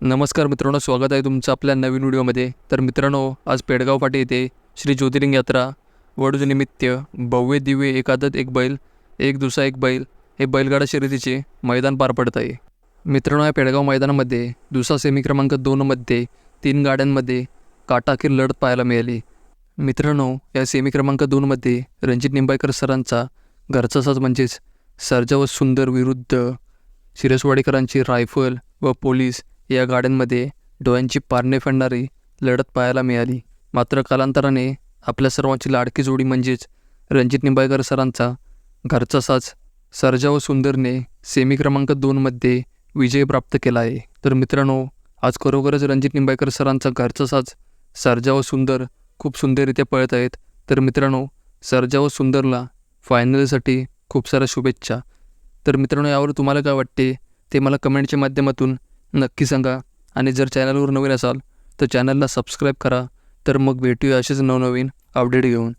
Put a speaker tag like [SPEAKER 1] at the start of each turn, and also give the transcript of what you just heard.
[SPEAKER 1] नमस्कार मित्रांनो स्वागत आहे तुमचं आपल्या नवीन व्हिडिओमध्ये. तर मित्रांनो आज पेडगाव पाटी येथे श्री ज्योतिर्लिंग यात्रा वडूजनिमित्त भव्य दिव्य एकादत एक बैल एक दुसरा एक बैल हे बैलगाडा शर्यतीचे मैदान पार पडत आहे. मित्रांनो या पेडगाव मैदानामध्ये दुसरा सेमी क्रमांक दोनमध्ये तीन गाड्यांमध्ये काटाकीर लढत पाहायला मिळाली. मित्रांनो या सेमी क्रमांक दोनमध्ये रणजित निंबाळकर सरांचा घरचा साज म्हणजेच सर्जा व सुंदर विरुद्ध शिरसवाडेकरांची रायफल व पोलीस या गाड्यांमध्ये डोळ्यांची पारणे फेडणारी लढत पाहायला मिळाली. मात्र कालांतराने आपल्या सर्वांची लाडकी जोडी म्हणजेच रणजित निंबाळकर सरांचा घरचा साज सर्जा व सुंदरने सेमी क्रमांक दोनमध्ये विजय प्राप्त केला आहे. तर मित्रांनो आज खरोखरच रणजित निंबाळकर सरांचा घरचा साज सर्जा व सुंदर खूप सुंदररित्या पळत आहेत. तर मित्रांनो सर्जा व सुंदरला फायनलसाठी खूप साऱ्या शुभेच्छा. तर मित्रांनो यावर तुम्हाला काय वाटते ते मला कमेंटच्या माध्यमातून नक्की सांगा. आणि जर चॅनलवर नवीन असाल तर चॅनलला सबस्क्राईब करा. तर मग भेटूया असेच नवनवीन अपडेट घेऊन.